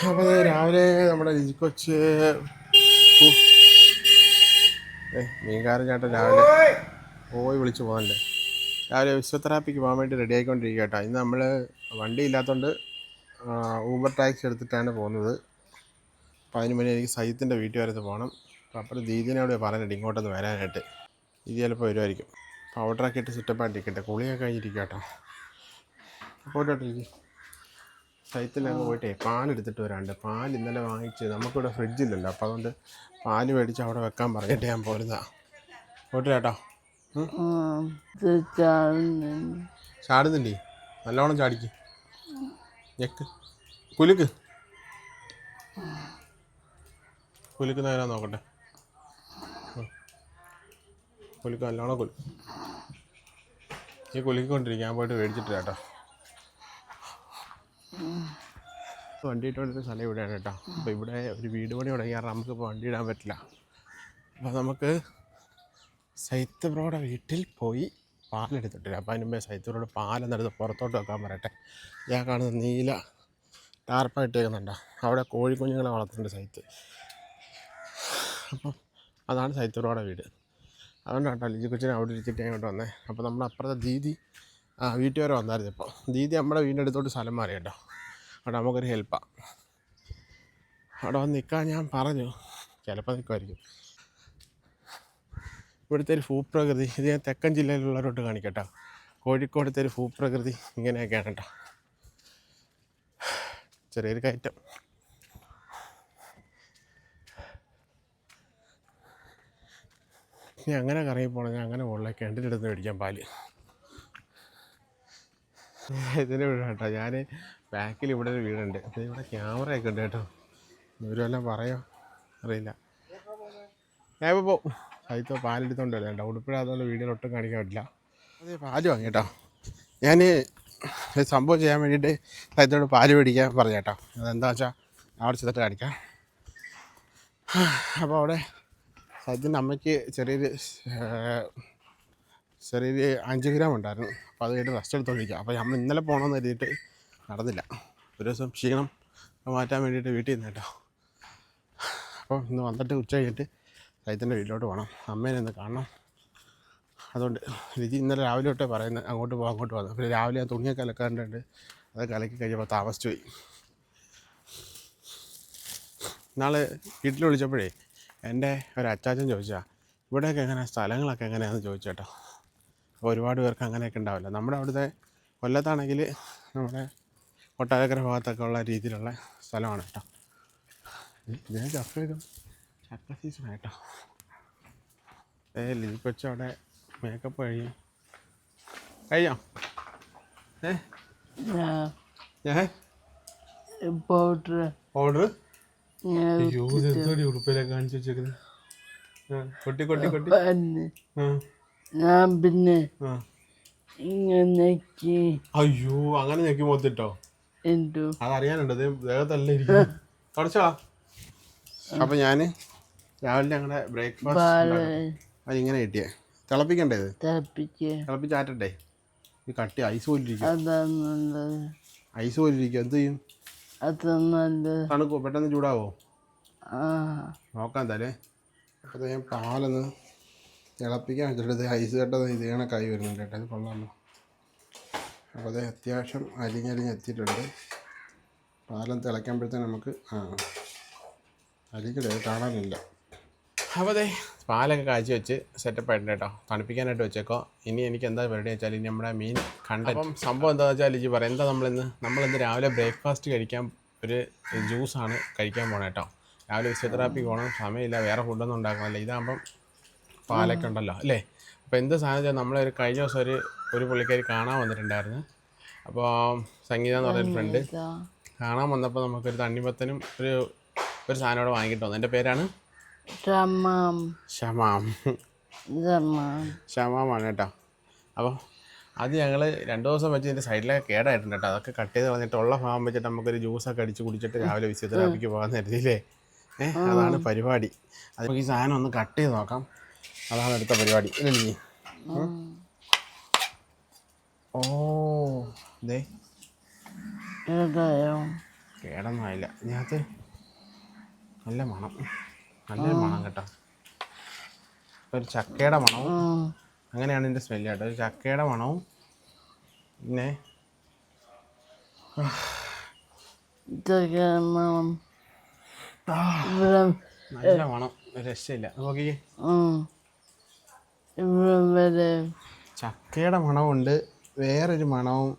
അപ്പോൾ രാവിലെ നമ്മുടെ രുചിക്കൊച്ച് ഏ മീൻകാരൻ ചേട്ടൻ രാവിലെ പോയി വിളിച്ച് പോകണ്ടേ രാവിലെ വിശ്വതെറാപ്പിക്ക് പോകാൻ വേണ്ടി റെഡി ആയിക്കൊണ്ടിരിക്കുക കേട്ടോ ഇന്ന് നമ്മൾ വണ്ടി ഇല്ലാത്തതുകൊണ്ട് ഊബർ ടാക്സി എടുത്തിട്ടാണ് പോകുന്നത്. അപ്പോൾ അതിന് മുന്നേ എനിക്ക് സയ്യത്തിന്റെ വീട്ടിൽ വരെ പോകണം അപ്പോൾ അപ്പുറം ദീദിനോട് പറഞ്ഞിട്ട് ഇങ്ങോട്ടൊന്ന് വരാനായിട്ട്. ഇത് ചിലപ്പോൾ വരുമായിരിക്കും പൗഡറൊക്കെ ഇട്ട് സെറ്റപ്പ് ആയിട്ടിരിക്കട്ടെ കുളിയൊക്കെ കഴിഞ്ഞിരിക്കാം കേട്ടോ പോയിട്ടോട്ടിരിക്കും സൈത്തിലങ്ങ് പോയിട്ടേ പാലെടുത്തിട്ട് വരാണ്ട്. പാൽ ഇന്നലെ വാങ്ങിച്ച് നമുക്കിവിടെ ഫ്രിഡ്ജില്ലല്ലോ. അപ്പോൾ അതുകൊണ്ട് പാൽ മേടിച്ച് അവിടെ വെക്കാൻ പറഞ്ഞിട്ട് ഞാൻ പോരുന്നതാ. പോട്ടെ കേട്ടോ ചാടുന്നുണ്ടേ. നല്ലോണം ചാടിക്ക്. ഞെക്ക്. കുലുക്ക്. കുലുക്കുന്ന നേരം നോക്കട്ടെ. കുലുക്ക് നല്ലോണം കുലുക്ക് ഈ കുലുക്കിക്കൊണ്ടിരിക്കും. ഞാൻ പോയിട്ട് മേടിച്ചിട്ട് കേട്ടോ വണ്ടി ഇട്ടുകൊണ്ടിരുന്ന സ്ഥലം ഇവിടെയാണ് കേട്ടോ. അപ്പോൾ ഇവിടെ ഒരു വീട് പണി തുടങ്ങിയാൽ നമുക്കിപ്പോൾ വണ്ടി ഇടാൻ പറ്റില്ല. അപ്പോൾ നമുക്ക് സൈത്ത് ബ്രോയുടെ വീട്ടിൽ പോയി പാലെടുത്തിട്ടില്ല അപ്പോൾ അതിന് മുമ്പേ സൈത്ത് ബ്രോയുടെ പാലെന്നെടുത്ത് പുറത്തോട്ട് വെക്കാൻ പറയട്ടെ. ഞാൻ കാണുന്ന നീല ടാർപ്പായിട്ടേക്കുന്നുണ്ടോ അവിടെ കോഴിക്കുഞ്ഞുങ്ങളെ വളർത്തുന്നുണ്ട് സൈത്ത്. അപ്പം അതാണ് സൈത്ത് ബ്രോയുടെ വീട്. അതുകൊണ്ടാണ് കേട്ടോ ലിജി കൊച്ചിനെ അവിടെ ഇരുത്തിയിട്ട് ഇങ്ങോട്ട് വന്നേ. അപ്പോൾ നമ്മുടെ അപ്പുറത്തെ ദീദി ആ വീട്ടിൽ വരെ വന്നായിരുന്നു ഇപ്പോൾ ദീദി നമ്മുടെ വീടിന്റെ അടുത്തോട്ട് സ്ഥലം മാറി കേട്ടോ. അവിടെ നമുക്കൊരു ഹെൽപ്പാണ് അവിടെ വന്ന് നിൽക്കാൻ ഞാൻ പറഞ്ഞു. ചിലപ്പോൾ നിൽക്കുമായിരിക്കും. ഇവിടുത്തെ ഒരു ഭൂപ്രകൃതി ഇത് ഞാൻ തെക്കൻ ജില്ലയിലുള്ളവരോട്ട് കാണിക്കട്ടോ. കോഴിക്കോടത്തെ ഒരു ഭൂപ്രകൃതി ഇങ്ങനെയൊക്കെയാണ് കേട്ടോ. ചെറിയൊരു കയറ്റം. ഞാൻ അങ്ങനെ കറങ്ങി ഞാൻ അങ്ങനെ മുകളിലെ കിണറ്റിന്റെ അടുത്ത് മേടിക്കാൻ പാൽ. ഇതിന്റെ വിടാം കേട്ടോ. ഞാൻ ബാക്കിൽ ഇവിടെ ഒരു വീടുണ്ട്. അപ്പോൾ ഇവിടെ ക്യാമറയൊക്കെ ഉണ്ട് കേട്ടോ. ഇവരെല്ലാം പറയോ? അറിയില്ല. ഞാൻ ഇപ്പോൾ പോ സൈത്തോ പാലെടുത്തോണ്ട് വരാം കേട്ടോ. ഉടുപ്പിഴ അതുകൊണ്ട് വീഡിയോയിൽ ഒട്ടും കാണിക്കാൻ പറ്റില്ല. അതെ പാൽ വാങ്ങി കേട്ടോ. ഞാൻ സംഭവം ചെയ്യാൻ വേണ്ടിയിട്ട് സൈത്തോട് പാൽ മേടിക്കാൻ പറഞ്ഞു കേട്ടോ. അതെന്താ വെച്ചാൽ അവിടെ ചെന്നിട്ട് കാണിക്കാം. അപ്പോൾ അവിടെ സൈത്തിന്റെ അമ്മയ്ക്ക് ചെറിയൊരു ചെറിയൊരു അഞ്ച് ഗ്രാം ഉണ്ടായിരുന്നു. അപ്പോൾ അത് കഴിഞ്ഞിട്ട് റെസ്റ്റ് എടുത്തോണ്ടിരിക്കുക അപ്പോൾ അമ്മ ഇന്നലെ പോകണമെന്ന് കരുതിയിട്ട് നടന്നില്ല. ഒരു ദിവസം ക്ഷീണം മാറ്റാൻ വേണ്ടിയിട്ട് വീട്ടിൽ നിന്ന് കേട്ടോ. അപ്പോൾ ഇന്ന് വന്നിട്ട് ഉച്ച കഴിഞ്ഞിട്ട് സൈത്തിന്റെ വീട്ടിലോട്ട് പോകണം അമ്മേനെ ഒന്ന് കാണണം. അതുകൊണ്ട് ലിജി ഇന്നലെ രാവിലെ തൊട്ടേ പറയുന്നത് അങ്ങോട്ട് പോകാം അങ്ങോട്ട് പോകാം പിന്നെ രാവിലെ ഞാൻ തുണിയൊക്കെ അലക്കാണ്ടുണ്ട് അത് കലക്കി കഴിഞ്ഞപ്പോൾ താമസിച്ചു പോയി. നാളെ വീട്ടിൽ വിളിച്ചപ്പോഴേ എന്റെ ഒരു അച്ചാച്ചൻ ചോദിച്ചാൽ ഇവിടെയൊക്കെ എങ്ങനെ? സ്ഥലങ്ങളൊക്കെ എങ്ങനെയാണെന്ന് ചോദിച്ചേട്ടോ അപ്പോൾ ഒരുപാട് പേർക്ക് അങ്ങനെയൊക്കെ ഉണ്ടാവില്ല. നമ്മുടെ അവിടുത്തെ കൊല്ലത്താണെങ്കിൽ നമ്മുടെ കൊട്ടാരക്കര ഭാഗത്തൊക്കെ ഉള്ള രീതിയിലുള്ള സ്ഥലമാണ് കേട്ടോ. ഇതിനെ ചർച്ച ചെയ്തു. ചക്ക സീസൺ കേട്ടോ ഏ ലിക്കൊച്ച അവിടെ മേക്കപ്പ് കഴിയും കഴിയോ ഏ? പൗഡർ പൗഡർ ഓർഡർ ഞാൻ അയ്യോ ഇതെന്തോടി ഉടുപ്പിലൊക്കെ കാണിച്ചു വെച്ചേക്കുന്നത് കൊട്ടി കൊട്ടി കൊട്ടി. ഞാൻ പിന്നെ ഇങ്ങനെ അയ്യോ അങ്ങനെ ഞെക്കി മൊത്തിട്ടോ അതറിയാനുണ്ട് ദേഹത്തല്ല ഇരിക്കും തുടച്ചോ അപ്പൊ ഞാൻ രാവിലെ ഞങ്ങളുടെ ബ്രേക്ക്ഫാസ്റ്റ് അതിങ്ങനെ കിട്ടിയേ. തിളപ്പിക്കണ്ടേ ഇത്? തിളപ്പിച്ച് ഇത് കട്ടി ഐസ് പോലിരിക്കും ഐസ് പോലിരിക്കും എന്ത് ചെയ്യും? തണുക്കോ? പെട്ടെന്ന് ചൂടാവോ? നോക്കാം തലേ അപ്പൊ ഞാൻ പാലൊന്ന് തിളപ്പിക്കാൻ വെച്ചിട്ട് ഐസ് കെട്ടത് ഇത് കൈ വരുന്നുണ്ട് കേട്ടോ. അത് കൊള്ളാമല്ലോ അപ്പോൾ അത് അത്യാവശ്യം അരിഞ്ഞരിഞ്ഞ് എത്തിയിട്ടുണ്ട്. പാലം തിളയ്ക്കുമ്പോഴത്തേന് നമുക്ക് ആ അരിക്കടേ കാണാനില്ല. അപ്പോൾ അതെ പാലൊക്കെ കാഴ്ച വെച്ച് സെറ്റപ്പ് ആയിട്ടുണ്ട് കേട്ടോ. തണുപ്പിക്കാനായിട്ട് വെച്ചേക്കോ. ഇനി എനിക്ക് എന്താ പരിപാടി വെച്ചാൽ ഇനി നമ്മുടെ മീൻ കണ്ട അപ്പം സംഭവം എന്താ വെച്ചാൽ ലിജി പറയാം എന്താ നമ്മളിന്ന് നമ്മളിന്ന് രാവിലെ ബ്രേക്ക്ഫാസ്റ്റ് കഴിക്കാൻ ഒരു ജ്യൂസാണ് കഴിക്കാൻ പോകണം കേട്ടോ. രാവിലെ ഫിസിയോതെറാപ്പി പോകണം സമയമില്ല വേറെ ഫുഡൊന്നും ഉണ്ടാക്കണമല്ലോ. ഇതാകുമ്പം പാലൊക്കെ ഉണ്ടല്ലോ അല്ലേ? അപ്പോൾ എന്ത് സാധനം വെച്ചാൽ നമ്മളൊരു കഴിഞ്ഞ ദിവസം ഒരു ഒരു പുള്ളിക്കാരി കാണാൻ വന്നിട്ടുണ്ടായിരുന്നു. അപ്പോൾ സംഗീത എന്ന് പറഞ്ഞൊരു ഫ്രണ്ട് കാണാൻ വന്നപ്പോൾ നമുക്കൊരു തണ്ണിമത്തനും ഒരു ഒരു സാധനം ഇവിടെ വാങ്ങിയിട്ട് വന്നു. എന്റെ പേരാണ്? ഷമാം. ഷമാമാണ് കേട്ടോ. അപ്പോൾ അത് ഞങ്ങൾ രണ്ട് ദിവസം വെച്ച് ഇതിന്റെ സൈഡിലൊക്കെ കേടായിട്ടുണ്ട് കേട്ടോ. അതൊക്കെ കട്ട് ചെയ്ത് കളഞ്ഞിട്ട് ഉള്ള ഭാഗം വെച്ചിട്ട് നമുക്കൊരു ജ്യൂസൊക്കെ അടിച്ച് കുടിച്ചിട്ട് രാവിലെ ഫിസിയോതെറാപ്പിക്ക് പോകാൻ കരുതിയില്ലേ? ഏഹ് അതാണ് പരിപാടി. അത് ഈ സാധനം ഒന്ന് കട്ട് ചെയ്ത് നോക്കാം. അതാണ് അടുത്ത പരിപാടി. ഇല്ലേ ഓ ദേ. ഏതായോ? കേടൊന്നും ആയില്ല ഇതിനകത്ത് നല്ല മണം. നല്ലൊരു മണം കേട്ടോ. ഒരു ചക്കയുടെ മണവും അങ്ങനെയാണ് ഇതിന്റെ സ്മെല്ല് കേട്ടോ. ഒരു ചക്കയുടെ മണവും പിന്നെ നല്ല മണം. രക്ഷയില്ല. നോക്കിക്കേ. വരെ ചക്കയുടെ മണമുണ്ട് വേറൊരു മണവും.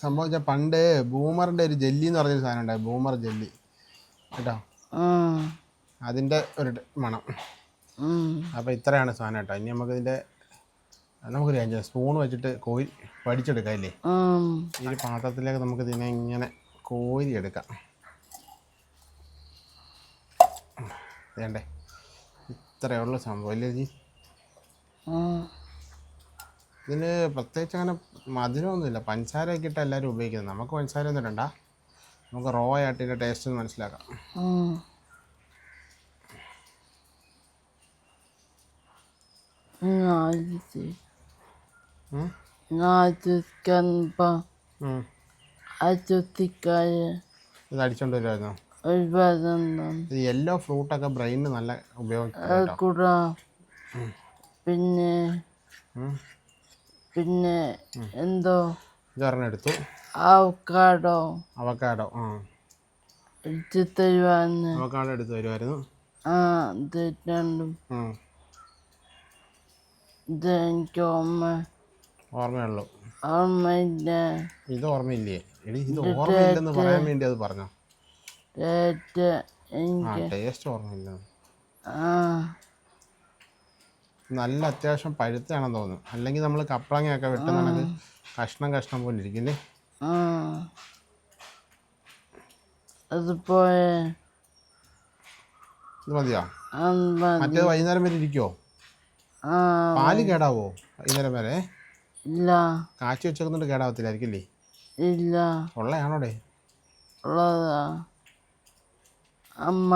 സംഭവം വെച്ചാൽ പണ്ട് ബൂമറിന്റെ ഒരു ജെല്ലി എന്ന് പറഞ്ഞൊരു സാധനം ഉണ്ടായി. Boomer jelly. കേട്ടോ? അതിന്റെ ഒരു മണം. അപ്പൊ ഇത്രയാണ് സാധനം കേട്ടോ. ഇനി നമുക്ക് നമുക്കൊരു കാര്യം സ്പൂൺ വെച്ചിട്ട് കോരി വടിച്ചെടുക്കാം ഇല്ലേ ഉം. ഈ പാത്രത്തിലേക്ക് നമുക്ക് ഇതിനെ ഇങ്ങനെ കോരി എടുക്കാം. വേണ്ടേ ഇത്രയുള്ള സംഭവം. ഇല്ലേ. ഇതിന് പ്രത്യേകിച്ച് അങ്ങനെ മധുരമൊന്നുമില്ല. പഞ്ചസാരയൊക്കെ ഇട്ട് എല്ലാവരും ഉപയോഗിക്കുന്നത്. നമുക്ക് പഞ്ചസാര ഒന്നും ഇടണ്ട. നമുക്ക് റോ ആയിട്ട് ഇതിന്റെ ടേസ്റ്റ് ഒന്ന് മനസ്സിലാക്കാം. ഇത് അടിച്ചോണ്ട് വരുമായിരുന്നു ഒരുപാട് യെല്ലോ ഫ്രൂട്ടൊക്കെ ബ്രെയിനിന് നല്ല ഉപയോഗിക്കും പിന്നെ പിന്നെ എന്തോ? ഇത് എടുത്തു. അവക്കാടോ. അവക്കാടോ ആ. എടുത്ത് തരുവാന്ന്. അവക്കാടോ എടുത്ത് വരുമായിരുന്നു ആ ഇത് രണ്ടും. ഇത് എനിക്ക് ഓർമ്മ. ഓർമ്മയുള്ളൂ. ഓർമ്മയില്ല. ഇത് ഓർമ്മയില്ലേ? എടി ഇത് ഓർമ്മയില്ലെന്ന് പറയാൻ വേണ്ടി അത് പറഞ്ഞോ. ടേസ്റ്റ് എനിക്ക് ടേസ്റ്റ് ഓർമ്മയില്ല. ആ. നല്ല അത്യാവശ്യം പഴുത്താണെന്ന് തോന്നുന്നു. അല്ലെങ്കിൽ നമ്മൾ കപ്പളങ്ങയൊക്കെ വെട്ടുന്നുണ്ടെങ്കിൽ കഷ്ണം കഷ്ണം പോലെ ഇരിക്കില്ലേ അതിപ്പോ ഇത് മതിയോ? മറ്റേത് വൈകുന്നേരം വരെ ഇരിക്കുമോ പാൽ കേടാവോ വൈകുന്നേരം വരെ? ഇല്ല. കാച്ചി വെച്ചേക്കുന്നുണ്ട് കേടാവത്തില്ലായിരിക്കില്ലേ? ഇല്ല. ഉള്ളയാണോടെ? ഉള്ളതാ. അമ്മ.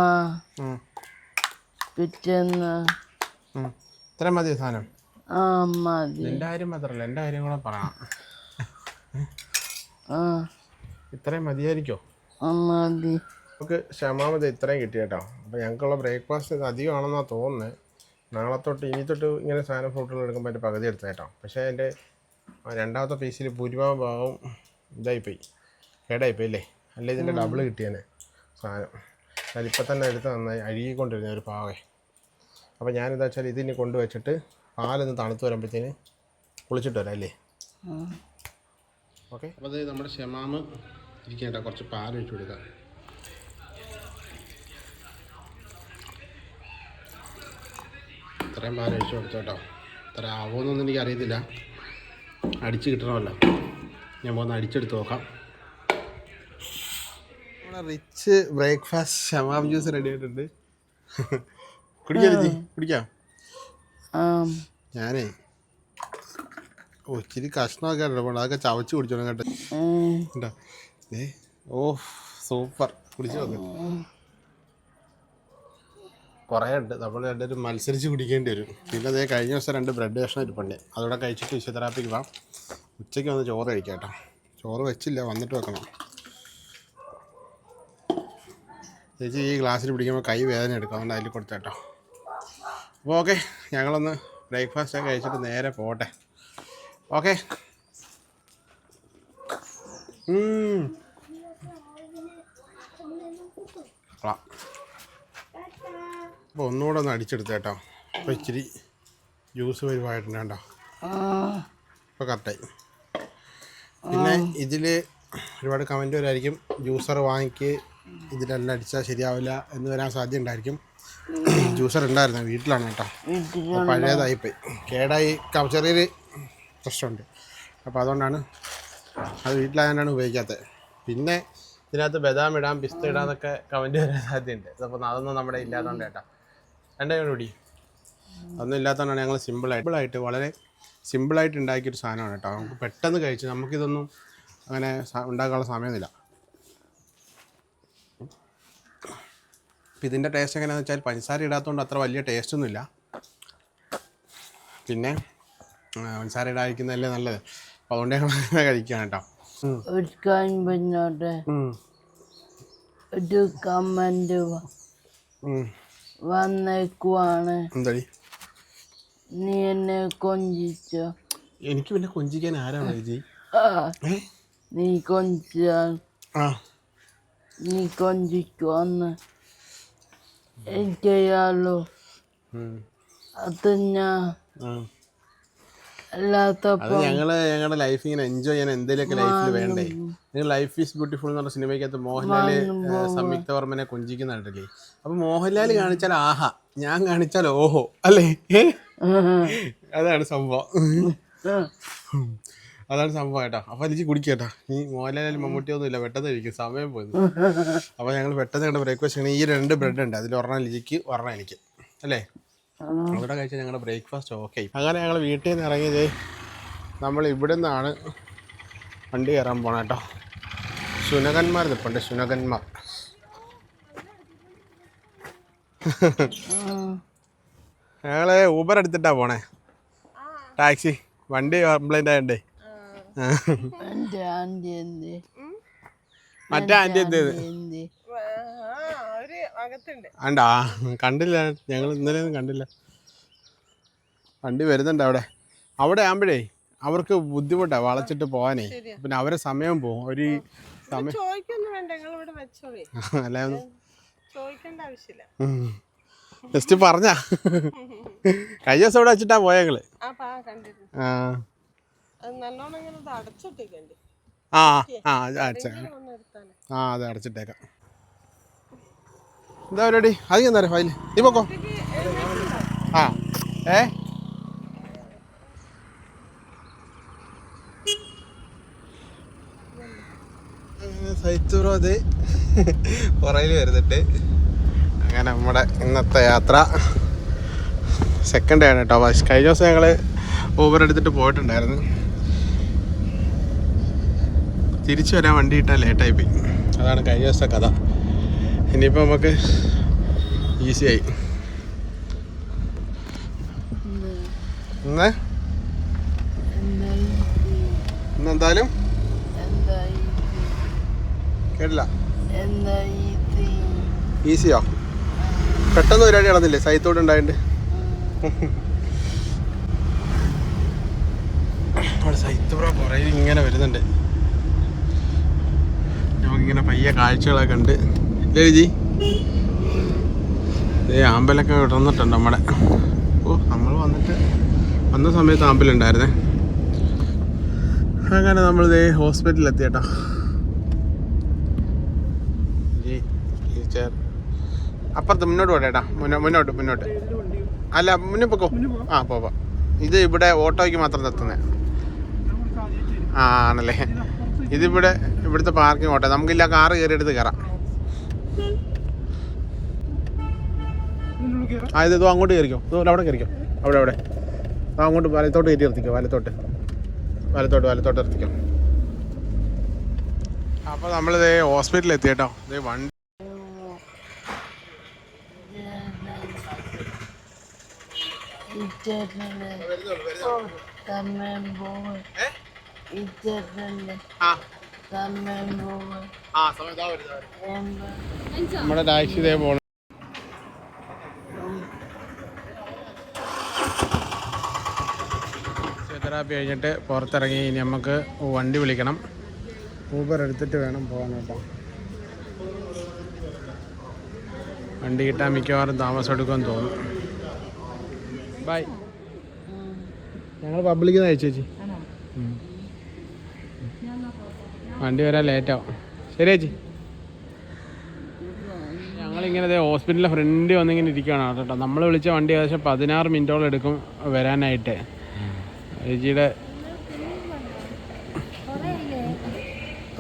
പിറ്റേന്ന് ഉം. ഇത്രയും മതി സാധനം. എന്റെ കാര്യം മാത്രല്ല എന്റെ കാര്യം കൂടെ പറയണം. ഇത്രയും മതിയായിരിക്കോ? മതി. നമുക്ക് ക്ഷമാമത് ഇത്രയും കിട്ടി കേട്ടോ. അപ്പോൾ ഞങ്ങൾക്കുള്ള ബ്രേക്ക്ഫാസ്റ്റ് ഇത് അധികമാണെന്നാണ് തോന്നുന്നത് നാളെ തൊട്ട് ഇനി തൊട്ട് ഇങ്ങനെ സാധനം ഫ്രൂട്ടുകൾ എടുക്കുമ്പോൾ എന്റെ പകുതി എടുത്ത കേട്ടോ. പക്ഷേ എന്റെ രണ്ടാമത്തെ പീസിൽ ഭൂരിഭാഗം ഭാഗവും ഇതായിപ്പോയി. കേടായിപ്പോയി അല്ലേ? അല്ലേ ഇതിന്റെ ഡബിൾ കിട്ടിയേനെ സാധനം. അതിപ്പോൾ തന്നെ എടുത്ത് നന്നായി അഴുകിക്കൊണ്ടിരുന്ന ഒരു പാവേ. അപ്പോൾ ഞാനെന്താ വെച്ചാൽ ഇതിന് കൊണ്ടുവച്ചിട്ട് പാലൊന്ന് തണുത്ത് വരുമ്പോഴത്തേന് കുളിച്ചിട്ട് വരാം അല്ലേ? ഓക്കെ. അപ്പോൾ അത് നമ്മുടെ ഷമാമ് ഇരിക്കേണ്ട കുറച്ച് പാൽ ഒഴിച്ച് കൊടുക്കാം. ഇത്രയും പാൽ വെച്ച് കൊടുത്തു കേട്ടോ. ഇത്ര ആവുമെന്നൊന്നും എനിക്ക് അറിയത്തില്ല. അടിച്ച് കിട്ടണമല്ലോ. ഞാൻ പോകുന്ന അടിച്ചെടുത്ത് നോക്കാം. നമ്മുടെ റിച്ച് ബ്രേക്ക്ഫാസ്റ്റ് ഷമാം ജ്യൂസ് റെഡി ആയിട്ടുണ്ട്. കുടിക്കാം കുടിക്കാം? ഞാനേ ഓ ഇച്ചിരി കഷ്ണമൊക്കെ ഉണ്ട് അതൊക്കെ ചവച്ച് കുടിച്ചോണം കേട്ടോ. ഏ ഓ സൂപ്പർ. കുടിച്ചു നോക്ക്. കുറേ ഉണ്ട്. നമ്മൾ രണ്ടുപേരും മത്സരിച്ച് കുടിക്കേണ്ടി വരും. പിന്നെ അതേ കഴിഞ്ഞ ദിവസം രണ്ട് ബ്രെഡ് കഷ്ണം ഇരിപ്പുണ്ട്. അതോടെ കഴിച്ചിട്ട് ഫിസിയോതെറാപ്പിക്ക് വാ ഉച്ചയ്ക്ക് വന്ന് ചോറ് കഴിക്കാം കേട്ടോ. ചോറ് വെച്ചില്ല വന്നിട്ട് വെക്കണം. ചേച്ചി ഈ ഗ്ലാസ്സിൽ പിടിക്കുമ്പോൾ കൈ വേദന എടുക്കാം. അതുകൊണ്ട് അതിൽ കൊടുത്തേട്ടോ അപ്പോൾ ഓക്കെ ഞങ്ങളൊന്ന് ബ്രേക്ക്ഫാസ്റ്റ് ഒക്കെ കഴിച്ചിട്ട് നേരെ പോട്ടെ. ഓക്കെ. അപ്പോൾ ഒന്നുകൂടെ ഒന്ന് അടിച്ചെടുത്ത് കേട്ടോ അപ്പോൾ ഇച്ചിരി ജ്യൂസ് വരുവായിട്ടുണ്ട് കേട്ടോ ഇപ്പോൾ കറക്റ്റായി പിന്നെ ഇതിൽ ഒരുപാട് കമന്റ് വരായിരിക്കും. ജ്യൂസർ വാങ്ങിക്ക് ഇതിലെല്ലാം അടിച്ചാൽ ശരിയാവില്ല എന്ന് വരാൻ സാധ്യത ഉണ്ടായിരിക്കും ജ്യൂസർ ഉണ്ടായിരുന്നു വീട്ടിലാണ് കേട്ടോ. പഴയതായിപ്പോയി. കേടായി ചെറിയൊരു പ്രശ്നമുണ്ട്. അപ്പോൾ അതുകൊണ്ടാണ് അത് വീട്ടിലായതുകൊണ്ടാണ് ഉപയോഗിക്കാത്തത്. പിന്നെ ഇതിനകത്ത് ബദാം ഇടാം പിസ്ത ഇടാന്നൊക്കെ കമന്റ് വരാൻ സാധ്യതയുണ്ട്. അപ്പോൾ അതൊന്നും നമ്മുടെ ഇല്ലാത്തതുകൊണ്ട് കേട്ടോ. രണ്ടേ കൂടി. അതൊന്നും ഇല്ലാത്തതുകൊണ്ടാണ് ഞങ്ങൾ സിമ്പിളായിട്ട് സിമ്പിളായിട്ട് വളരെ സിമ്പിളായിട്ട് ഉണ്ടാക്കിയൊരു സാധനമാണ് കേട്ടോ. നമുക്ക് പെട്ടെന്ന് കഴിച്ച് നമുക്കിതൊന്നും അങ്ങനെ ഉണ്ടാക്കാനുള്ള സമയമൊന്നുമില്ല. അപ്പം ഇതിന്റെ ടേസ്റ്റ് എങ്ങനെയാണെന്ന് വെച്ചാൽ പഞ്ചസാര ഇടാത്തതുകൊണ്ട് അത്ര വലിയ ടേസ്റ്റൊന്നുമില്ല പിന്നെ ആ, പഞ്ചസാര ഇടാതിരിക്കുന്നതല്ലേ നല്ലത്. അപ്പോൾ അതുകൊണ്ട് ഞങ്ങൾ അങ്ങനെ കഴിക്കാം കേട്ടോ. ഒരു കാര്യം പറഞ്ഞോട്ടെ ഒരു. വന്നേക്കുവാണ്. എന്താടി? നീ എന്നെ കൊഞ്ചിച്ചോ? എനിക്ക് പിന്നെ കൊഞ്ചിക്കാൻ ആരാണ് ചേച്ചി? നീ കൊഞ്ചാൻ ആ. നീ കൊഞ്ചിക്കുവന്ന്. ഉം. അത് ഞാൻ. അത് ഞങ്ങൾ ഞങ്ങളുടെ ലൈഫ് ഇങ്ങനെ എൻജോയ് ചെയ്യാൻ എന്തെങ്കിലുമൊക്കെ ലൈഫിൽ വേണ്ടേ? നിങ്ങൾ ലൈഫ് ഈസ് ബ്യൂട്ടിഫുൾ എന്ന് പറഞ്ഞ സിനിമയ്ക്കകത്ത് മോഹൻലാൽ സംയുക്ത വർമ്മനെ കൊഞ്ചിക്കുന്നുണ്ടല്ലേ? അപ്പൊ മോഹൻലാൽ കാണിച്ചാൽ ആഹാ ഞാൻ കാണിച്ചാൽ ഓഹോ അല്ലേ? അതാണ് സംഭവം. അതാണ് സംഭവം കേട്ടോ. അപ്പൊ എനിക്ക് കുടിക്കട്ടോ ഈ മോഹൻലാലും മമ്മൂട്ടിയൊന്നും ഇല്ല പെട്ടെന്ന് ഇരിക്കും സമയം പോയത് അപ്പൊ ഞങ്ങൾ പെട്ടെന്ന് ഞങ്ങളുടെ ബ്രേക്ക്ഫാസ്റ്റ് ഈ രണ്ട് ബ്രെഡ് ഉണ്ട്. അതിൽ ഒരെണ്ണം ലിജിക്ക് ഒരെണ്ണം എനിക്ക്. അല്ലേ? അവിടെ കഴിച്ചാൽ ഞങ്ങളുടെ ബ്രേക്ക്ഫാസ്റ്റ് ഓക്കെ അങ്ങനെ ഞങ്ങൾ വീട്ടിൽ നിന്ന് ഇറങ്ങിയത് നമ്മൾ ഇവിടെ നിന്നാണ് വണ്ടി കയറാൻ പോണ കേട്ടോ. ശുനകന്മാർ നിൽപ്പുണ്ട് ശുനകന്മാർ ഞങ്ങൾ ഊബർ എടുത്തിട്ടാ പോണേ. ടാക്സി വണ്ടി കംപ്ലൈന്റ് ആയണ്ടേ. എന്റെ ആന്റി എന്ത് മറ്റേ ആന്റി എന്ത് ചെയ്ത് എന്ത് ആണ്ടാ കണ്ടില്ല ഞങ്ങൾ ഇന്നലെ ഒന്നും കണ്ടില്ല. വണ്ടി വരുന്നുണ്ട് അവിടെ. അവിടെ ആകുമ്പോഴേ അവർക്ക് ബുദ്ധിമുട്ടാണ് വളച്ചിട്ട് പോകാനേ. പിന്നെ അവരെ സമയം പോകും. ഒരു സമയം അല്ല ജസ്റ്റ് പറഞ്ഞ. കഴിഞ്ഞ ദിവസം ഇവിടെ വെച്ചിട്ടാ പോയങ്ങൾ ആ പാ കണ്ടിരുന്നു ആ അത് നല്ലോണം ഇങ്ങനെ ആ ആ അടച്ച. ആ അത് അടച്ചിട്ടേക്കാം. എന്താ പരിപാടി നീ പോക്കോ. ആ. ഏ? സൈത്തൂറോ അത്. പുറയിൽ വരുന്നുണ്ട്. അങ്ങനെ നമ്മുടെ ഇന്നത്തെ യാത്ര. സെക്കൻഡ് ആണ് കേട്ടോ. കഴിഞ്ഞ ദിവസം ഞങ്ങൾ ഊബർ എടുത്തിട്ട് പോയിട്ടുണ്ടായിരുന്നു. തിരിച്ചു വരാൻ വണ്ടി കിട്ടാൻ ലേറ്റായി പോയി. അതാണ് കഴിഞ്ഞ ദിവസത്തെ കഥ. ഇനിയിപ്പോൾ നമുക്ക് ഈസി ആയി. ഇന്ന് എന്താ ഇന്ന് എന്തായാലും? എന്താ കേട്ടില്ല ഈസിയോ പെട്ടെന്ന് പരിപാടി നടന്നില്ലേ? സൈത്തോട് ഉണ്ടായിട്ട് സൈത്തോടെ പുറയിൽ ഇങ്ങനെ വരുന്നുണ്ട്. നമുക്കിങ്ങനെ പയ്യ കാഴ്ചകളൊക്കെ ഉണ്ട് ഇല്ലേ ജി ഏ ആമ്പലൊക്കെ വിടർന്നിട്ടുണ്ട് നമ്മുടെ. ഓ നമ്മൾ വന്നിട്ട് വന്ന സമയത്ത് ആമ്പലുണ്ടായിരുന്നേ. അങ്ങനെ നമ്മൾ ഇതേ ഹോസ്പിറ്റലിൽ എത്തിയട്ടോ അപ്പുറത്ത് മുന്നോട്ട് പോട്ടേട്ടാ. മുന്നോ മുന്നോട്ട് മുന്നോട്ട്. അല്ല മുന്നേ പൊക്കോ? ആ പോവാ ഇത് ഇവിടെ ഓട്ടോയ്ക്ക് മാത്രം നിർത്തുന്നത് ആ ആണല്ലേ. ഇതിവിടെ ഇവിടുത്തെ പാർക്കിംഗ് ഓട്ടെ. നമുക്കില്ല കാറ്. കയറി എടുത്ത് കയറാം ആ ഇത് ഇതോ അങ്ങോട്ട് കയറിക്കോ ഇതോ അവിടെ കയറിക്കോ അവിടെ അവിടെ. ആ അങ്ങോട്ട് വലത്തോട്ട് കയറ്റി നിർത്തിക്കോ. വലത്തോട്ട്. വലത്തോട്ട് വലത്തോട്ട് നിർത്തിക്കോ. അപ്പോൾ നമ്മളിത് ഹോസ്പിറ്റലിൽ എത്തി കേട്ടോ ഇത് വണ്ടി ഇച്ചേട്ടന്റെ തമ്മൻ പോവ്. ഇച്ചേട്ടന്റെ ആ. നമ്മുടെ ടാക്സി ഇതേ പോണ ഫിസിയോതെറാപ്പി കഴിഞ്ഞിട്ട് പുറത്തിറങ്ങി ഇനി നമുക്ക് വണ്ടി വിളിക്കണം. ഊബർ എടുത്തിട്ട് വേണം പോകാൻ കേട്ടോ. വണ്ടി കിട്ടാൻ മിക്കവാറും താമസം എടുക്കുമെന്ന് തോന്നുന്നു. ബൈ ഞങ്ങൾ പബ്ലിക്കുന്ന അയച്ചു ചേച്ചി ഉം. വണ്ടി വരാൻ ലേറ്റാവും ശരി ചേച്ചി. ഞങ്ങളിങ്ങനെ ഹോസ്പിറ്റലിലെ ഫ്രണ്ട് വന്നിങ്ങനെ ഇരിക്കുകയാണ് കേട്ടോ. നമ്മൾ വിളിച്ച വണ്ടി ഏകദേശം പതിനാറ് മിനിറ്റോളം എടുക്കും വരാനായിട്ട്. ചേച്ചിയുടെ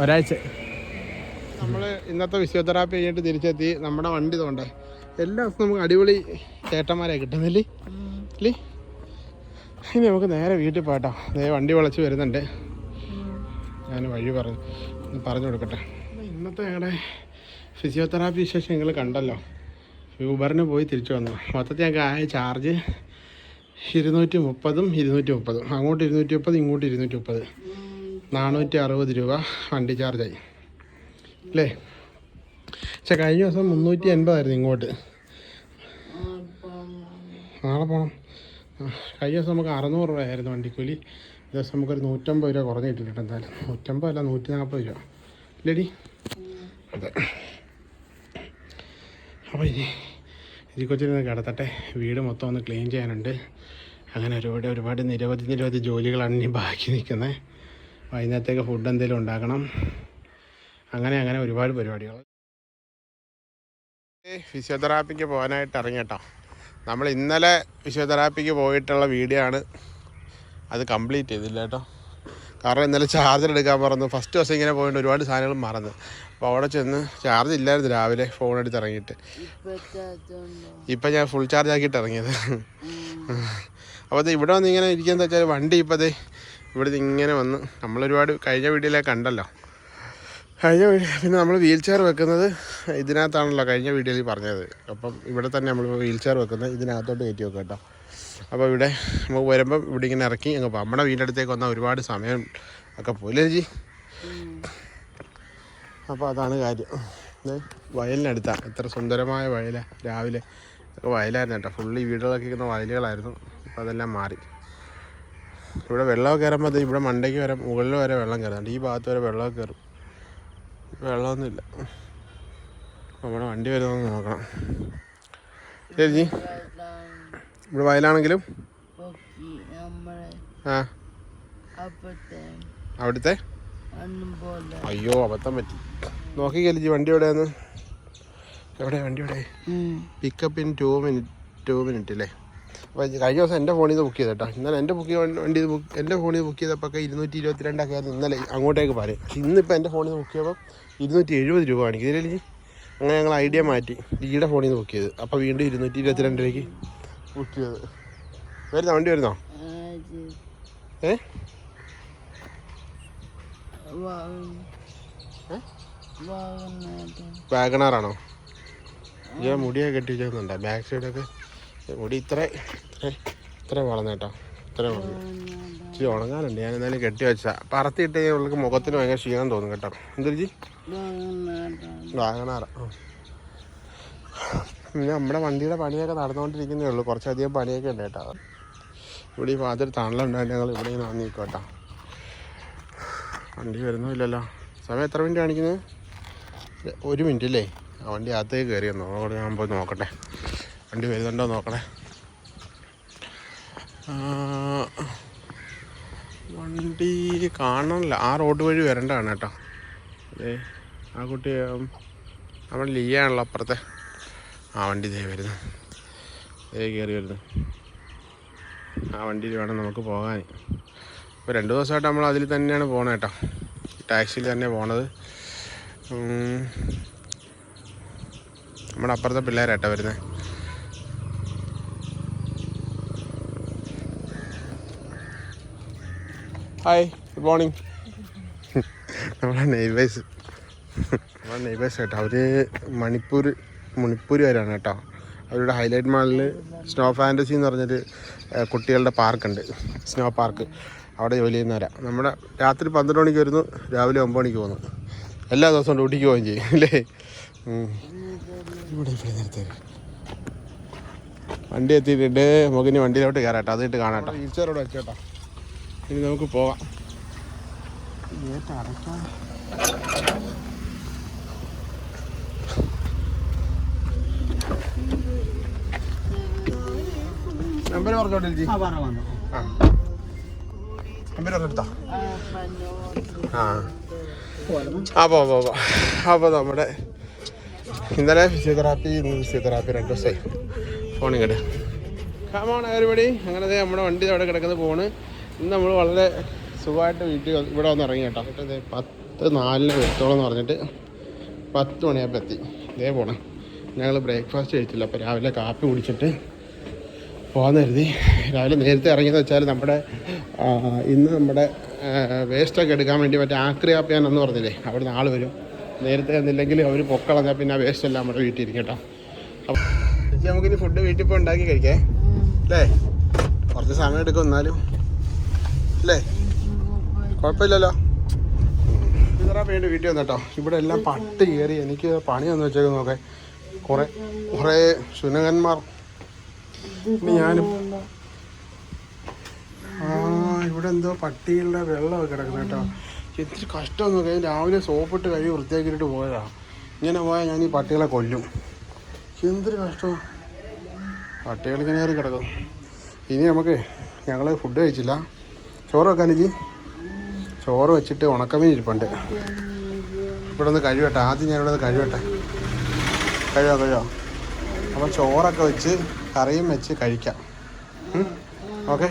ഒരാഴ്ച. നമ്മൾ ഇന്നത്തെ ഫിസിയോതെറാപ്പി കഴിഞ്ഞിട്ട് തിരിച്ചെത്തി. നമ്മുടെ വണ്ടി തോണ്ടേ എല്ലാ ദിവസവും നമുക്ക് അടിപൊളി ചേട്ടന്മാരെ കിട്ടുന്നില്ലേ ഇനി നമുക്ക് നേരെ വീട്ടിൽ പോയിട്ടോ ദേ വണ്ടി വളച്ച് വരുന്നുണ്ട്. ഞാൻ വഴി പറഞ്ഞു പറഞ്ഞു കൊടുക്കട്ടെ. ഇന്നത്തെ ഞങ്ങളുടെ ഫിസിയോതെറാപ്പി വിശേഷം നിങ്ങൾ കണ്ടല്ലോ. യൂബറിന് പോയി തിരിച്ചു വന്നു. മൊത്തത്തിൽ ഞങ്ങൾക്ക് ആയ ചാർജ് ഇരുന്നൂറ്റി മുപ്പതും ഇരുന്നൂറ്റി മുപ്പതും അങ്ങോട്ട് ഇരുന്നൂറ്റി മുപ്പത് ഇങ്ങോട്ട് ഇരുന്നൂറ്റി മുപ്പത് നാനൂറ്റി അറുപത് രൂപ വണ്ടി ചാർജായി അല്ലേ? പക്ഷെ കഴിഞ്ഞ ദിവസം മുന്നൂറ്റി എൺപതായിരുന്നു ഇങ്ങോട്ട്. നാളെ പോകണം കഴിഞ്ഞ ദിവസം നമുക്ക് അറുന്നൂറ് രൂപയായിരുന്നു വണ്ടിക്കൂലി. ദിവസം നമുക്കൊരു നൂറ്റമ്പത് രൂപ കുറഞ്ഞ് കിട്ടിയിട്ടുണ്ട് എന്തായാലും. നൂറ്റമ്പത് അല്ല നൂറ്റി നാൽപ്പത് രൂപ. ഇല്ലടി. അതെ. അപ്പോൾ ഇനി ഇരി കൊച്ചിനെ കിടത്തട്ടെ. വീട് മൊത്തം ഒന്ന് ക്ലീൻ ചെയ്യാനുണ്ട്. അങ്ങനെ ഒരുപാട് ഒരുപാട് നിരവധി നിരവധി ജോലികളാണ് ഇനി ബാക്കി നിൽക്കുന്നത് വൈകുന്നേരത്തേക്ക് ഫുഡ് എന്തെങ്കിലും ഉണ്ടാക്കണം. അങ്ങനെ അങ്ങനെ ഒരുപാട് പരിപാടികൾ. ഫിസിയോതെറാപ്പിക്ക് പോകാനായിട്ട് ഇറങ്ങിയിട്ടോ. നമ്മൾ ഇന്നലെ ഫിസിയോതെറാപ്പിക്ക് പോയിട്ടുള്ള വീഡിയോ ആണ്. അത് കംപ്ലീറ്റ് ചെയ്തില്ല കേട്ടോ. കാരണം ഇന്നലെ ചാർജർ എടുക്കാൻ പറഞ്ഞു ഫസ്റ്റ് ദിവസം ഇങ്ങനെ പോയിട്ട് ഒരുപാട് സാധനങ്ങൾ മറന്ന്. അപ്പോൾ അവിടെ ചെന്ന് ചാർജ് ഇല്ലായിരുന്നു രാവിലെ ഫോൺ എടുത്ത് ഇറങ്ങിയിട്ട്. ഇപ്പം ഞാൻ ഫുൾ ചാർജ് ആക്കിയിട്ട് ഇറങ്ങിയത്. അപ്പോൾ അത് ഇവിടെ വന്ന് ഇങ്ങനെ ഇരിക്കുകയെന്ന് വെച്ചാൽ വണ്ടി ഇപ്പോൾ ദേ ഇവിടെ നിന്ന് ഇങ്ങനെ വന്ന് നമ്മളൊരുപാട് കഴിഞ്ഞ വീഡിയോയിലേക്ക് കണ്ടല്ലോ. കഴിഞ്ഞ പിന്നെ നമ്മൾ വീൽ ചെയർ വെക്കുന്നത് ഇതിനകത്താണല്ലോ കഴിഞ്ഞ വീഡിയോയിൽ പറഞ്ഞത്. അപ്പം ഇവിടെ തന്നെ നമ്മൾ വീൽ ചെയർ വെക്കുന്നത്. ഇതിനകത്തോട്ട് കയറ്റി വെക്കാം കേട്ടോ. അപ്പോൾ ഇവിടെ നമുക്ക് വരുമ്പം ഇവിടെ ഇങ്ങനെ ഇറക്കി അങ്ങ് പോകാം. നമ്മുടെ വീടിന്റെ അടുത്തേക്ക് വന്നാൽ ഒരുപാട് സമയം ഒക്കെ പോയില്ലേ ചേച്ചി? അപ്പോൾ അതാണ് കാര്യം. വയലിനടുത്താണ് എത്ര സുന്ദരമായ വയലാണ് രാവിലെ ഒക്കെ വയലായിരുന്നു കേട്ടോ. ഫുള്ള് ഈ വീടുകളൊക്കെ ഇരിക്കുന്ന വയലുകളായിരുന്നു. അപ്പോൾ അതെല്ലാം മാറി. ഇവിടെ വെള്ളമൊക്കെ കയറുമ്പോൾ ഇവിടെ മണ്ടയ്ക്ക് വരെ മുകളിൽ വരെ വെള്ളം കയറുന്നുണ്ട് ഈ ഭാഗത്ത് വരെ വെള്ളമൊക്കെ കയറും. വെള്ളമൊന്നുമില്ല നമ്മുടെ വണ്ടി വരുന്നതെന്ന് നോക്കണം. ശരി ജി ഇവിടെ വയലാണെങ്കിലും? ആ. അവിടുത്തെ അയ്യോ അബദ്ധം പറ്റി. നോക്കി കലിജി വണ്ടി എവിടെയാന്ന്? എവിടെ വണ്ടി എവിടെ? Pickup in two minute two minute അല്ലേ അപ്പോൾ കഴിഞ്ഞ ദിവസം എന്റെ ഫോണിൽ നിന്ന് ബുക്ക് ചെയ്ത് കേട്ടോ. ഇന്നലെ എന്റെ ബുക്ക് വണ്ടി ബുക്ക് എന്റെ ഫോണിൽ ബുക്ക് ചെയ്തപ്പോൾ ഇരുന്നൂറ്റി ഇരുപത്തിരണ്ടൊക്കെ ആയിരുന്നു ഇന്നലെ അങ്ങോട്ടേക്ക് പറയും പക്ഷെ ഇന്നിപ്പോൾ എന്റെ ഫോണിൽ നിന്ന് ബുക്ക് ചെയ്യുമ്പോൾ ഇരുന്നൂറ്റി എഴുപത് രൂപ കാണിക്കും. ഇതിലെ അങ്ങനെ ഞങ്ങൾ ഐഡിയ മാറ്റി ഡിയുടെ ഫോണിൽ നിന്ന് ബുക്ക് ചെയ്ത്. അപ്പോൾ വീണ്ടും ഇരുന്നൂറ്റി ഇരുപത്തിരണ്ടിലേക്ക് ബുക്ക് വരുന്നോ? വണ്ടി വരുന്നോ? ഏ? വാഗണാറാണോ? ഞാൻ മുടിയൊക്കെ കെട്ടി വെച്ചിരുന്നുണ്ടോ ബാക്ക് സൈഡൊക്കെ മുടി ഇത്ര ഇത്ര വളർന്നേട്ടോ. ഇത്ര വളർന്നു ഇച്ചിരി ഉണങ്ങാനുണ്ട്. ഞാൻ എന്നാലും കെട്ടി വെച്ചാ. പറത്തിയിട്ട് ഉള്ളിൽ മുഖത്തിന് ഭയങ്കര ക്ഷീണം തോന്നും കേട്ടോ. എന്തൊരു വാഗണാറ. പിന്നെ നമ്മുടെ വണ്ടിയുടെ പണിയൊക്കെ നടന്നുകൊണ്ടിരിക്കുന്നേ ഉള്ളൂ. കുറച്ചധികം പണിയൊക്കെ ഉണ്ട് കേട്ടോ. ഇവിടെ ഈ ഭാഗത്തൊരു തണലുണ്ടായി ഞങ്ങൾ ഇവിടെ ഇങ്ങനെ വന്നിരിക്കോട്ടോ വണ്ടി വരുന്നുമില്ലല്ലോ. സമയം എത്ര മിനിറ്റ് കാണിക്കുന്നത് ഒരു മിനിറ്റ് അല്ലേ ആ വണ്ടി അകത്തേക്ക് കയറി വന്നു. അവിടെ ഞാൻ പോയി നോക്കട്ടെ. വണ്ടി വരുന്നുണ്ടോ നോക്കണേ. വണ്ടി കാണണില്ല. ആ റോഡ് വഴി വരേണ്ടതാണ് കേട്ടോ. അതെ ആ കുട്ടി നമ്മുടെ ലിയാണല്ലോ അപ്പുറത്തെ. ആ വണ്ടി ദേ വരുന്നു. ദേ കയറി വരുന്നു. ആ വണ്ടിയിൽ വേണം നമുക്ക് പോകാൻ. ഇപ്പോൾ രണ്ട് ദിവസമായിട്ട് നമ്മൾ അതിൽ തന്നെയാണ് പോകണത് കേട്ടോ. ടാക്സിയിൽ തന്നെ പോണത്. നമ്മുടെ അപ്പുറത്തെ പിള്ളേരാട്ടോ വരുന്നത് ഹായ് ഗുഡ് മോർണിംഗ് നമ്മളെ നെയ്ബേഴ്സ് നമ്മളെ നെയ്ബേഴ്സ് കേട്ടോ. അവർ മണിപ്പൂർ മണിപ്പൂരുകാരാണ് കേട്ടോ. അവരുടെ ഹൈലൈറ്റ് മാളിൽ സ്നോ ഫാന്റസി എന്ന് പറഞ്ഞൊരു കുട്ടികളുടെ പാർക്കുണ്ട്. സ്നോ പാർക്ക് അവിടെ ജോലി ചെയ്യുന്നവരാണ് നമ്മുടെ രാത്രി പന്ത്രണ്ട് മണിക്ക് വരുന്നു രാവിലെ ഒമ്പത് മണിക്ക് പോകുന്നു. എല്ലാ ദിവസവും ഡ്യൂട്ടിക്ക് പോവുകയും ചെയ്യും അല്ലേ. ഇവിടെ ഇവിടെ നിർത്തേ. വണ്ടി എത്തിയിട്ടുണ്ട്. നമുക്ക് ഇനി വണ്ടിയിലോട്ട് കയറാട്ടോ അതിട്ട് കാണാട്ടോ വീൽചെയറോട് വെച്ചോട്ടോ. ഇനി നമുക്ക് പോകാം ഗേറ്റ് അടയ്ക്കാം നമ്പർ പറഞ്ഞോട്ടെ ചേച്ചി ആ. നമ്പർ പറഞ്ഞെടുത്താ ആ. ആ പോ പോ പോ. അപ്പോൾ നമ്മുടെ ഇന്നലെ ഫിസിയോതെറാപ്പി ഇന്ന് ഫിസിയോതെറാപ്പി രണ്ട് ദിവസമായി. ഫോൺ ഇങ്ങോട്ട് പരിപാടി അങ്ങനെ നമ്മുടെ വണ്ടി അവിടെ കിടക്കുന്ന ഫോണ് ഇന്ന് നമ്മൾ വളരെ സുഖമായിട്ട് വീട്ടിൽ ഇവിടെ വന്ന് ഇറങ്ങി കേട്ടോ. എന്നിട്ട് പത്ത് നാലിന് വരുത്തോളം എന്ന് പറഞ്ഞിട്ട് പത്ത് മണിയാകുമ്പോൾ എത്തി. ഇതേ പോണേ. ഞങ്ങൾ ബ്രേക്ക്ഫാസ്റ്റ് കഴിച്ചില്ല അപ്പോൾ രാവിലെ കാപ്പി കുടിച്ചിട്ട് പോകാൻ കരുതി. രാവിലെ നേരത്തെ ഇറങ്ങിയെന്ന് വെച്ചാൽ നമ്മുടെ ഇന്ന് നമ്മുടെ വേസ്റ്റൊക്കെ എടുക്കാൻ വേണ്ടി മറ്റേ ആക്രി എന്ന് പറഞ്ഞില്ലേ അവിടെ ആൾ വരും. നേരത്തെ എന്നില്ലെങ്കിൽ അവർ പൊക്കളഞ്ഞാൽ പിന്നെ ആ വേസ്റ്റ് എല്ലാം നമ്മുടെ വീട്ടിൽ ഇരിക്കും കേട്ടോ. ചേച്ചി നമുക്കിനി ഫുഡ് വീട്ടിൽ പോയി ഉണ്ടാക്കി കഴിക്കേ. അല്ലേ? കുറച്ച് സമയം എടുക്കും എന്നാലും. അല്ലേ? കുഴപ്പമില്ലല്ലോ. വേണ്ടി വീട്ടിൽ വന്നിട്ടോ. ഇവിടെ എല്ലാം പട്ട് കയറി എനിക്ക് പണി വന്ന് വെച്ചേക്ക് നോക്കേ. കുറേ കുറേ ശുനകന്മാർ ഞാനും ആ ഇവിടെ എന്തോ പട്ടികളുടെ വെള്ളമൊക്കെ കിടക്കുന്നു കേട്ടോ. ഇത്തിരി കഷ്ടം നോക്കി രാവിലെ സോപ്പിട്ട് കഴുകി വൃത്തിയാക്കിയിട്ട് പോയതാ. ഇങ്ങനെ പോയാൽ ഞാൻ ഈ പട്ടികളെ കൊല്ലും. എന്തൊരു കഷ്ടമാണ് പട്ടികൾ ഇങ്ങനെ കയറി കിടക്കും. ഇനി നമുക്ക് ഞങ്ങൾ ഫുഡ് കഴിച്ചില്ല. ചോറ് വെക്കാൻ ചോറ് വെച്ചിട്ട് ഉണക്കമീൻ ഇരിപ്പുണ്ട്. ഇവിടെ ഒന്ന് കഴിവട്ടെ ആദ്യം ഞാൻ ഇവിടെ ഒന്ന് കഴിവട്ടെ കഴിയോ കഴിയോ അപ്പം ചോറൊക്കെ വെച്ച് കറിയും വെച്ച് കഴിക്കാം. ഓക്കെ.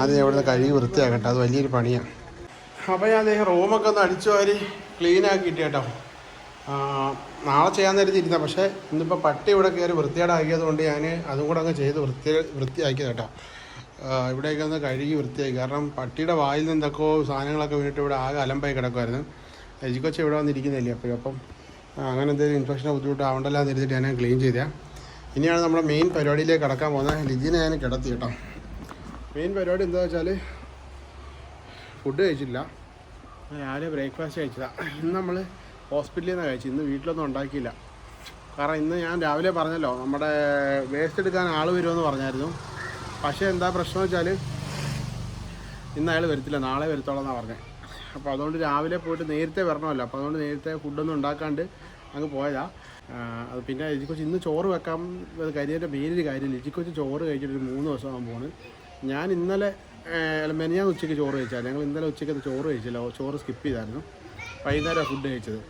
ആദ്യം ഇവിടുന്ന് കഴുകി വൃത്തിയാക്കട്ടെ. അത് വലിയൊരു പണിയാണ് അപ്പോൾ ഞാൻ അദ്ദേഹം റൂമൊക്കെ ഒന്ന് അടിച്ചു വാരി ക്ലീൻ ആക്കിയിട്ട് കേട്ടോ. നാളെ ചെയ്യാൻ നേരത്തെ ഇരുന്ന പക്ഷേ ഇന്നിപ്പോൾ പട്ടി ഇവിടെ കയറി വൃത്തികേടാക്കിയത് കൊണ്ട് ഞാൻ അതും കൂടെ അങ്ങ് ചെയ്ത് വൃത്തി വൃത്തിയാക്കിയത് കേട്ടോ. ഇവിടെയൊക്കെ ഒന്ന് കഴുകി വൃത്തിയാക്കി. കാരണം പട്ടിയുടെ വായിൽ നിന്ന് എന്തൊക്കെയോ സാധനങ്ങളൊക്കെ വീണിട്ട് ഇവിടെ ആകെ അലമ്പായി കിടക്കുമായിരുന്നു എജിക്കൊച്ച് ഇവിടെ വന്നിരിക്കുന്നില്ലേ അപ്പോഴും. അപ്പം അങ്ങനെ എന്തെങ്കിലും ഇൻഫെക്ഷനോ ബുദ്ധിമുട്ടോ ആവണ്ടല്ലോ എന്ന് കരുതിയിട്ട് ഞാൻ ക്ലീൻ ചെയ്തേ ഇനിയാണ് നമ്മുടെ മെയിൻ പരിപാടിയിലേക്ക് കടക്കാൻ പോകുന്നത്. ലിജിനെ ഞാൻ കിടത്തി കേട്ടോ. മെയിൻ പരിപാടി എന്താ വെച്ചാൽ ഫുഡ് കഴിച്ചില്ല. രാവിലെ ബ്രേക്ക്ഫാസ്റ്റ് കഴിച്ചതാണ് ഇന്ന് നമ്മൾ ഹോസ്പിറ്റലിൽ നിന്നാണ് കഴിച്ചത്. ഇന്ന് വീട്ടിലൊന്നും ഉണ്ടാക്കിയില്ല. കാരണം ഇന്ന് ഞാൻ രാവിലെ പറഞ്ഞല്ലോ നമ്മുടെ വേസ്റ്റ് എടുക്കാൻ ആൾ വരുമെന്ന് പറഞ്ഞായിരുന്നു. പക്ഷേ എന്താ പ്രശ്നം വെച്ചാൽ ഇന്ന് അയാൾ വരത്തില്ല. നാളെ വരത്തോളം എന്നാണ് പറഞ്ഞത് അപ്പോൾ അതുകൊണ്ട് രാവിലെ പോയിട്ട് നേരത്തെ വരണമല്ലോ. അപ്പോൾ അതുകൊണ്ട് നേരത്തെ ഫുഡൊന്നും ഉണ്ടാക്കാണ്ട് അങ്ങ് പോയതാ. ആ, അത് പിന്നെ ലിജിക്കൊച്ച് ഇന്ന് ചോറ് വെക്കാം. കരിയേന്റെ മെയിനൊരു കാര്യം ലിജിക്കൊച്ച് ചോറ് കഴിച്ചിട്ട് ഒരു മൂന്ന് ദിവസം ആകാൻ പോണ്. ഞാൻ ഇന്നലെ മെനിയാന്ന് ഉച്ചയ്ക്ക് ചോറ് കഴിച്ചാൽ ഞങ്ങൾ ഇന്നലെ ഉച്ചയ്ക്ക് ചോറ് കഴിച്ചില്ല. ചോറ് സ്കിപ്പ് ചെയ്തായിരുന്നു. വൈകുന്നേരം ഫുഡ് കഴിച്ചത്.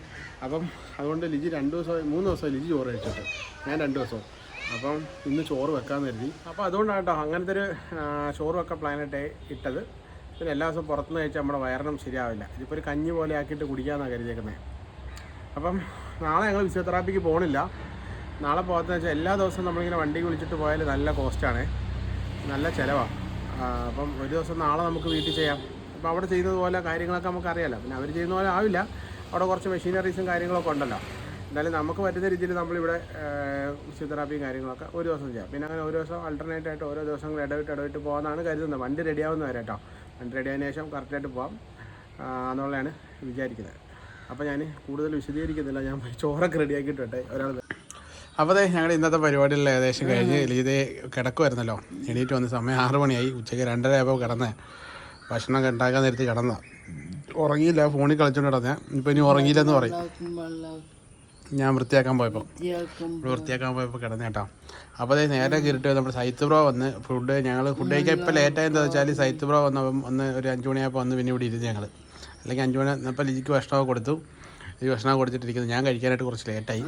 അപ്പം അതുകൊണ്ട് ലിജി രണ്ട് ദിവസം മൂന്ന് ദിവസം ലിജി ചോറ് കഴിച്ചിട്ട്. ഞാൻ രണ്ട് ദിവസം. അപ്പം ഇന്ന് ചോറ് വെക്കാമെന്ന് കരുതി. അപ്പോൾ അതുകൊണ്ടാണ് കേട്ടോ അങ്ങനത്തെ ഒരു ചോറ് വെക്കാൻ പ്ലാനായിട്ട് ഇട്ടത്. പിന്നെ എല്ലാ ദിവസവും പുറത്തുനിന്ന് കഴിച്ചാൽ നമ്മുടെ വയറിനും ശരിയാവില്ല. ഇതിപ്പോൾ ഒരു കഞ്ഞി പോലെ ആക്കിയിട്ട് കുടിക്കാമെന്നാണ് കരുതിയേക്കുന്നത് അപ്പം നാളെ ഞങ്ങൾ ഫിസിയോതെറാപ്പിക്ക് പോകണില്ല നാളെ പോകാത്തതെന്ന് വെച്ചാൽ എല്ലാ ദിവസവും നമ്മളിങ്ങനെ വണ്ടി വിളിച്ചിട്ട് പോയാൽ നല്ല കോസ്റ്റാണ് നല്ല ചിലവാണ് അപ്പം ഒരു ദിവസം നാളെ നമുക്ക് വീട്ടിൽ ചെയ്യാം. അപ്പോൾ അവിടെ ചെയ്യുന്നത് പോലെ കാര്യങ്ങളൊക്കെ നമുക്കറിയാമല്ലോ പിന്നെ അവർ ചെയ്യുന്ന പോലെ ആവില്ല. അവിടെ കുറച്ച് മെഷീനറീസും കാര്യങ്ങളൊക്കെ ഉണ്ടല്ലോ. എന്തായാലും നമുക്ക് പറ്റുന്ന രീതിയിൽ നമ്മളിവിടെ ഫിസിയോതെറാപ്പിയും കാര്യങ്ങളൊക്കെ ഒരു ദിവസം ചെയ്യാം. പിന്നെ അങ്ങനെ ഒരു ദിവസം ആൾട്ടർനേറ്റ് ആയിട്ട് ഓരോ ദിവസങ്ങൾ ഇടവിട്ട് ഇടവിട്ട് പോകാമെന്നാണ് കരുതുന്നത്. വണ്ടി റെഡിയാവുന്ന വരെ കേട്ടോ വണ്ടി റെഡിയായതിനു ശേഷം കറക്റ്റായിട്ട് പോകാം എന്നുള്ളതാണ് വിചാരിക്കുന്നത്. അപ്പോൾ ഞാൻ കൂടുതൽ വിശദീകരിക്കുന്നില്ല. ഞാൻ പോയി ചോറൊക്കെ റെഡിയാക്കിയിട്ടെ ഒരാൾ അപ്പോൾ അതെ ഞങ്ങളുടെ ഇന്നത്തെ പരിപാടിയിൽ ഏകദേശം കഴിഞ്ഞ് ലീതേ കിടക്കുമായിരുന്നല്ലോ എണീറ്റ് വന്ന സമയം ആറ് മണിയായി. ഉച്ചയ്ക്ക് രണ്ടര ആയപ്പോൾ കിടന്നേ ഭക്ഷണം ഉണ്ടാക്കാൻ നേരത്ത് കിടന്ന. ഉറങ്ങിയില്ല. ഫോണിൽ കളിച്ചുകൊണ്ട് കിടന്നേ. ഇപ്പം ഇനി ഉറങ്ങിയില്ലെന്ന് പറയും. ഞാൻ വൃത്തിയാക്കാൻ പോയപ്പോൾ വൃത്തിയാക്കാൻ പോയപ്പോൾ കിടന്നു കേട്ടോ അപ്പോൾ അതേ നേരെ കയറിട്ട് നമ്മുടെ സൈത്ത് ബ്രോ വന്ന് ഫുഡ് ഞങ്ങൾ ഫുഡ് കഴിക്കാൻ ഇപ്പോൾ ലേറ്റായെന്താ വെച്ചാൽ സൈത്ത് ബ്രോ വന്നപ്പം ഒന്ന് ഒരു അഞ്ച് മണിയായപ്പോൾ വന്ന് പിന്നെ ഇവിടെ ഇരുന്ന് ഞങ്ങൾ അല്ലെങ്കിൽ അഞ്ച് മണി അപ്പം ലിജിക്ക് ഭക്ഷണമൊക്കെ കൊടുത്തു. ഈ ഭക്ഷണം കൊടുത്തിട്ടിരിക്കുന്നത് ഞാൻ കഴിക്കാനായിട്ട് കുറച്ച് ലേറ്റായി.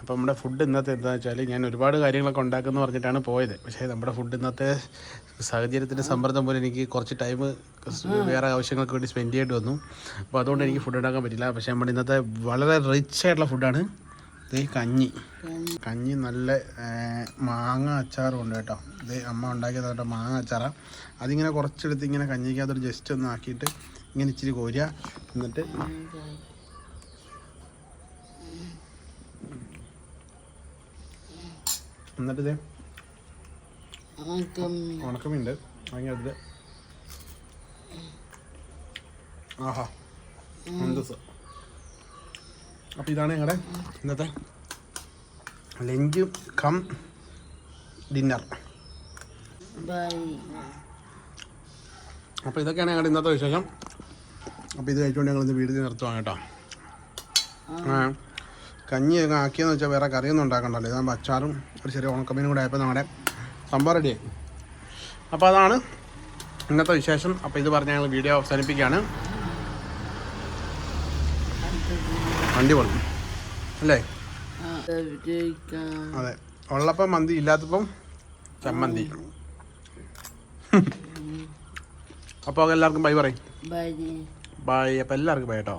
അപ്പോൾ നമ്മുടെ ഫുഡ് ഇന്നത്തെ എന്താണെന്ന് വെച്ചാൽ ഞാൻ ഒരുപാട് കാര്യങ്ങളൊക്കെ ഉണ്ടാക്കുമെന്ന് പറഞ്ഞിട്ടാണ് പോയത്. പക്ഷേ നമ്മുടെ ഫുഡ് ഇന്നത്തെ സാഹചര്യത്തിന്റെ സമ്മർദ്ദം പോലെ എനിക്ക് കുറച്ച് ടൈം വേറെ ആവശ്യങ്ങൾക്ക് വേണ്ടി സ്പെൻഡ് ചെയ്യേണ്ടി വന്നു. അപ്പോൾ അതുകൊണ്ട് എനിക്ക് ഫുഡ് ഉണ്ടാക്കാൻ പറ്റില്ല. പക്ഷേ നമ്മുടെ ഇന്നത്തെ വളരെ റിച്ച് ആയിട്ടുള്ള ഫുഡാണ് ഇത് കഞ്ഞി. കഞ്ഞി നല്ല മാങ്ങ അച്ചാറും ഉണ്ട് കേട്ടോ. ഇത് അമ്മ ഉണ്ടാക്കിയത് കേട്ടോ മാങ്ങ അച്ചാറാണ് അതിങ്ങനെ കുറച്ചെടുത്ത് ഇങ്ങനെ കഞ്ഞിക്കകത്തൊരു ജസ്റ്റ് ഒന്ന് ആക്കിയിട്ട് ഇങ്ങനെ ഇച്ചിരി കോരുക. എന്നിട്ട് എന്നിട്ട് ഇത് ഉണക്കമുണ്ട്. അങ്ങനെ ആഹാ. എന്ത് സ അപ്പോൾ ഇതാണ് ഞങ്ങളുടെ ഇന്നത്തെ ലഞ്ച് കം ഡിന്നർ. അപ്പോൾ ഇതൊക്കെയാണ് ഞങ്ങളുടെ ഇന്നത്തെ വിശേഷം. അപ്പോൾ ഇത് കഴിച്ചുകൊണ്ട് ഞങ്ങൾ ഇന്ന് വീട്ടിൽ നിർത്തുവാണ് കേട്ടോ. ആ. കഞ്ഞി ആക്കിയെന്ന് വെച്ചാൽ വേറെ കറിയൊന്നും ഉണ്ടാക്കണ്ടല്ലോ. ഇതാകുമ്പോൾ അച്ചാറും ഒരു ചെറിയ ഉണക്കമീനും കൂടെ ആയപ്പോൾ നമ്മുടെ സംഭവം റെഡിയായി അപ്പോൾ അതാണ് ഇന്നത്തെ വിശേഷം. അപ്പോൾ ഇത് പറഞ്ഞ് ഞങ്ങൾ വീഡിയോ അവസാനിപ്പിക്കുകയാണ്. വണ്ടി പോണം. അല്ലേ? അതെ. ഉള്ളപ്പം മന്തി ഇല്ലാത്തപ്പം ചമ്മന്തി. അപ്പോൾ എല്ലാവർക്കും ബൈ പറയും. ബൈ. ബൈ അപ്പോൾ എല്ലാവർക്കും ബൈ കേട്ടോ